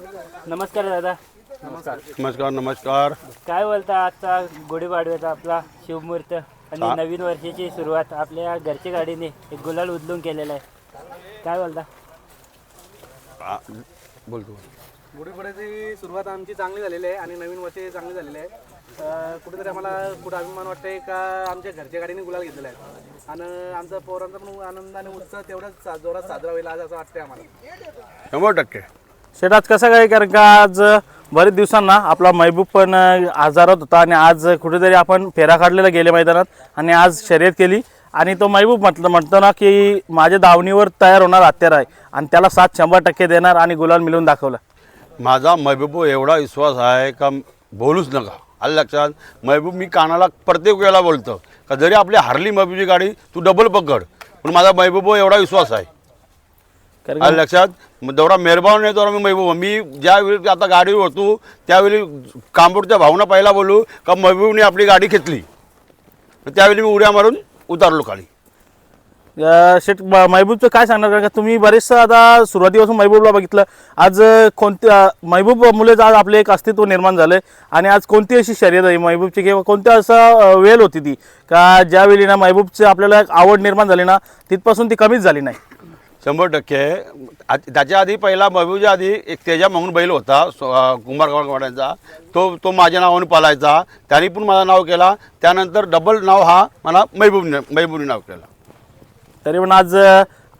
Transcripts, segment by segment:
नमस्कार दादा. नमस्कार. नमस्कार काय बोलता आजचा गुढीपाडव्याचा आपला शुभमुहूर्त आणि नवीन वर्षाची सुरुवात आपल्या घरच्या गाडीने एक गुलाल उचलून केलेला आहे. काय बोलता? आ, बोलतो. गुढीपाडव्याची सुरुवात आमची चांगली झालेली आहे आणि नवीन वर्ष चांगली झालेली आहे. अं, कुठेतरी आम्हाला कुठं अभिमान वाटतंय का आमच्या घरच्या गाडीने गुलाल घेतलेला आहे. आणि आमचा पोरांचा पण आनंद आणि उत्साह तेवढाच सा- जोरात साजरा होईल आज असं वाटतंय आम्हाला. शंभर टक्के. शेट आज कसं काय? कारण का आज बरेच दिवसांना आपला महबूब पण आजारात होता आणि आज कुठेतरी आपण फेरा काढलेला गेले मैदानात आणि आज शर्यत केली. आणि तो महबूब म्हटलं म्हणतो ना की माझ्या दावणीवर तयार होणार हत्यार आहे आणि त्याला सात शंभर टक्के देणार आणि गुलाल मिळून दाखवलं. माझा महबूब एवढा विश्वास आहे का बोलूच नका. आलं लक्षात? महबूब मी कानाला प्रत्येक वेळेला बोलतो का जरी आपली हारली महबूबची गाडी तू डबल पकड. पण माझा महबूब एवढा विश्वास आहे. आलं लक्षात तेवढा मेहरबान नाही तेवढा मी महबूब मी ज्यावेळी आता गाडीवर होतो त्यावेळी कांबोडच्या भावना पहिला बोलू का महबूबने आपली गाडी घेतली. त्यावेळी मी उड्या मारून उतारलो खाली. शेट महबूबचं काय सांगणार? कारण का तुम्ही बरेचसं आता सुरुवातीपासून महबूबला बघितलं. आज कोणत्या महबूब मुलेच आज आपले एक अस्तित्व निर्माण झालं आणि आज कोणती अशी शर्यत आहे? महबूबची किंवा कोणत्या असं वेळ होती ती? का ज्यावेळी ना महबूबची आपल्याला एक आवड निर्माण झाली ना तिथपासून ती कमीच झाली नाही? शंभर टक्के. आ- त्याच्या आधी पहिला महबूबच्या आधी एक तेजा म्हणून बैल होता सो- अं, कुंभारवाड्यांचा तो तो माझ्या नावाने पालायचा. त्याने पण माझं नाव केला. त्यानंतर डबल नाव हा मला महबूबने महबूबने नाव केला. तरी पण आज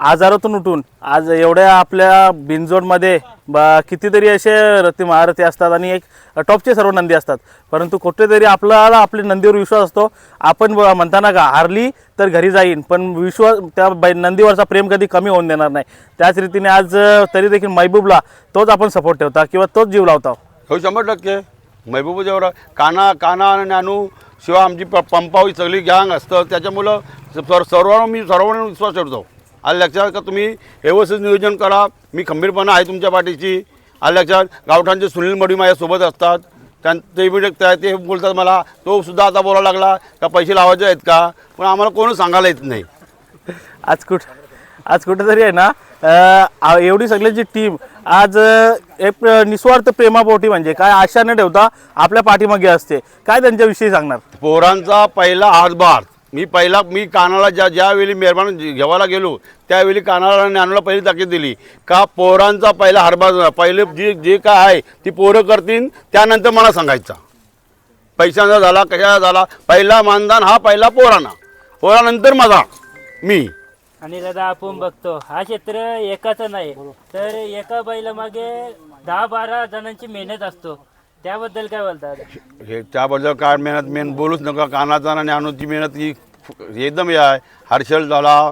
आजारातून उठून आज एवढ्या आपल्या बिनजोडमध्ये बा कितीतरी असे रथी महारथी असतात आणि एक टॉपचे सर्व नंदी असतात. परंतु कुठेतरी आपल्याला आपल्या नंदीवर विश्वास असतो. आपण म्हणताना का हारली तर घरी जाईन पण विश्वास त्या नंदीवरचा प्रेम कधी कमी होऊन देणार नाही. त्याच रीतीने आज तरी देखील महबूबला तोच आपण सपोर्ट ठेवता किंवा तोच जीव लावता. हो शंभर टक्के. महबूब जेवढा काना काना आणि नानू शिवाय आमची प पंपावी सगळी गँग असतं. त्याच्यामुळं सर सर्वांना मी सर्वांना विश्वास ठेवतो. आलं लक्षात का तुम्ही व्यवस्थित नियोजन करा. मी खंबीरपणा आहे तुमच्या पाठीची आलं लक्षात गावठाणचे सुनील मडी माझ्यासोबत असतात. त्यां ते बी त्या- ते बोलतात मला तो सुद्धा आता बोलायला लागला का पैसे लावायचे आहेत का? पण आम्हाला कोणच सांगायला येत नाही. आज कुठ आज कुठेतरी आहे ना आ- एवढी सगळ्यांची टीम आज एक निस्वार्थ प्रेमापोटी म्हणजे काय आशा न ठेवता आपल्या पाठीमागे असते. काय त्यांच्याविषयी सांगणार? पोरांचा पहिला हातभार. मी पहिला मी कानाला ज्या ज्यावेळी मेहरबान घेवायला गेलो त्यावेळी कानाला ज्ञानूला पहिली ताकीद दिली. का पोरांचा पहिला हातभार पहिले जे जे काय आहे ती पोरं करतील त्यानंतर मला सांगायचा. पैशांचा झाला कशाचा झाला पहिला मानधन हा पहिला पोरांना. पोरानंतर माझा मी. आणि दादा आपण बघतो हा क्षेत्र एकाचा नाही. तर एका बैलामागे दहा बारा जणांची मेहनत असतो. त्याबद्दल काय बोलता दादा हे त्याबद्दल काय मेहनत मेन बोलूच नका. कानाचा आणि अनुची मेहनत ही एकदम हे आहे. हर्षल झाला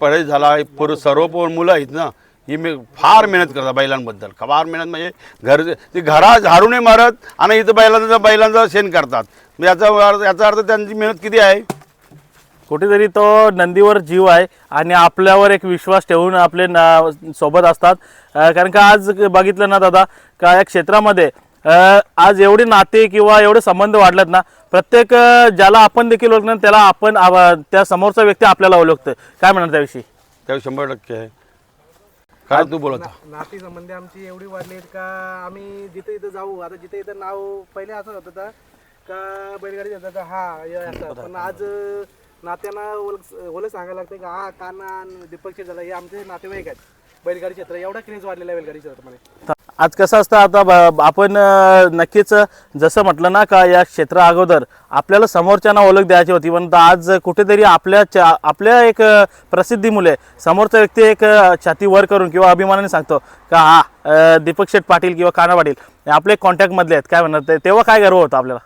परेश झाला पोरं सर्व पोर मुलं आहेत ना ही मी फार मेहनत करतात बैलांबद्दल. फार मेहनत म्हणजे घर ते घरा झाडूनही मारत आणि इथं बैलांचं बैलांचं शेण करतात. म्हणजे याचा अर्थ याचा अर्थ त्यांची मेहनत किती आहे? कुठेतरी तो नंदीवर जीव आहे आणि आपल्यावर एक विश्वास ठेवून आपले ना- सोबत असतात. कारण का आज बघितलं ना दादा का या क्षेत्रामध्ये आज एवढे नाते किंवा एवढे संबंध वाढलेत ना प्रत्येक ज्याला आपण देखील ओळखणार त्याला आपण त्या समोरचा व्यक्ती आपल्याला ओळखतं. काय म्हणणार त्याविषयी? त्या शंभर टक्के आहे. काय तू बोलत नाती संबंधी आमची एवढी वाढली आहेत का आम्ही जिथे इथं जाऊ आता जिथे इथं नाव पहिले असं होतं का का बैलगाडी जातात का हा हे असं. पण आज नात्यांना ओळख ओळख सांगायला लागते का हा काना दीपक झाला हे आमचे नातेवाईक आहेत. बैलगाडी क्षेत्र एवढा क्रेज वाढलेला आहे बैलगाडी क्षेत्रामध्ये. आज कसं असतं आता आपण नक्कीच जसं म्हटलं ना का या क्षेत्रा अगोदर आपल्याला समोरच्यांना ओळख द्यायची होती पण आज कुठेतरी आपल्या आपल्या एक प्रसिद्धीमुळे समोरचा व्यक्ती एक छाती वर करून किंवा अभिमानाने सांगतो का हा दीपक शेठ पाटील किंवा काना पाटील आपले कॉन्टॅक्टमधले आहेत. काय म्हणणार? तेव्हा काय गर्व होतं आपल्याला?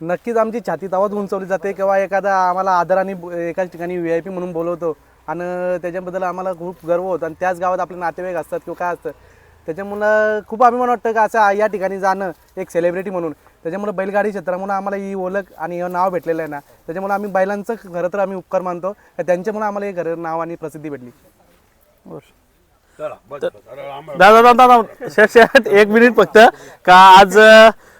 नक्कीच आमची छाती तेव्हाच उंचवली जाते. किंवा एखादा आम्हाला आदराने एकाच ठिकाणी व्ही आय पी म्हणून बोलवतो आणि त्याच्याबद्दल आम्हाला खूप गर्व होतो. आणि त्याच गावात आपले नातेवाईक असतात किंवा काय असतं त्याच्यामुळं खूप अभिमान वाटतं का असं या ठिकाणी जाणं एक सेलिब्रिटी म्हणून. त्याच्यामुळं बैलगाडी क्षेत्रामुळे आम्हाला ही ओळख आणि हे नाव भेटलेलं आहे ना त्याच्यामुळे आम्ही बैलांचं खरं तर आम्ही उपकार मानतो. त्यांच्यामुळे आम्हाला हे खरं नाव आणि प्रसिद्धी भेटली. दादा दादा दादा शेठ एक मिनिट फक्त. का आज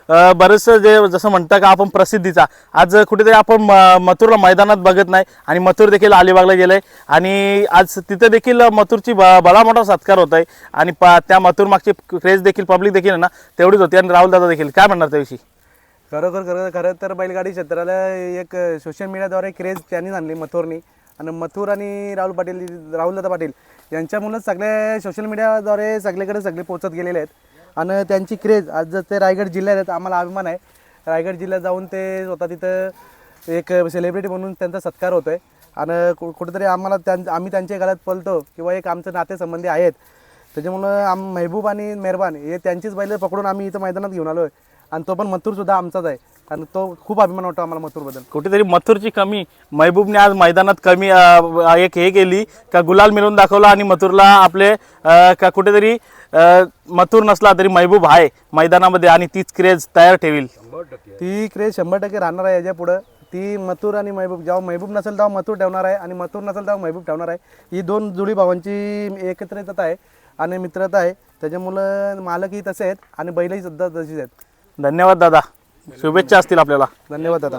बरंचसं जे जसं म्हणतं का आपण प्रसिद्धीचा. आज कुठेतरी आपण म- मथुरला मैदानात बघत नाही आणि मथुर देखील अलिबागला गेलं आहे आणि आज तिथं देखील मथुरची ब- बडा मोठा सत्कार होत आहे आणि प- त्या मथुर मागची क्रेज देखील पब्लिक देखील आहे ना तेवढीच होती. आणि राहुल दादा देखील. काय म्हणणार त्याविषयी? खरोखर खरं खरं तर बैलगाडी क्षेत्राला एक सोशल मीडियाद्वारे क्रेज त्यांनीच आणली मथुरनी. आणि मथुर आणि राहुल पाटील राहुलदादा पाटील यांच्यामुळंच सगळे सोशल मीडियाद्वारे सगळीकडे सगळे पोचत गेलेले आहेत. आणि त्यांची क्रेज आज जर ते रायगड जिल्ह्यात आहेत आम्हाला अभिमान आहे. रायगड जिल्ह्यात जाऊन ते स्वतः तिथं एक सेलिब्रिटी म्हणून त्यांचा सत्कार होतो आहे आणि कु- कुठेतरी आम्हाला त्यां आम्ही त्यांच्या घरात पलतो किंवा एक आमचं नातेसंबंधी आहेत. त्याच्यामुळं आम महबूब आणि मेहरबान हे त्यांचीच बैल पकडून आम्ही इथं मैदानात घेऊन आलो आहे आणि तो पण मथूरसुद्धा आमचाच आहे. आणि तो खूप अभिमान वाटतो आम्हाला मथुरबद्दल. कुठेतरी मथुरची कमी महबूबने आज मैदानात कमी अ, एक हे केली का गुलाल मिळवून दाखवला आणि मथुरला आपले अ, का कुठेतरी अ, मथुर नसला तरी महबूब आहे मैदानामध्ये आणि तीच क्रेज तयार ठेवील. ती क्रेज शंभर टक्के राहणार आहे याच्या पुढं. ती मथुर आणि महबूब जेव्हा महबूब नसेल तेव्हा मथुर ठेवणार आहे आणि मथुर नसेल तेव्हा महबूब ठेवणार आहे. ही दोन जुळी भावांची एकत्रितता आहे आणि मित्रता आहे. त्याच्यामुळं मालकही तसे आहेत आणि बैलही सुद्धा तशीच आहेत. धन्यवाद दादा. शुभेच्छा असतील आपल्याला. धन्यवाद दादा.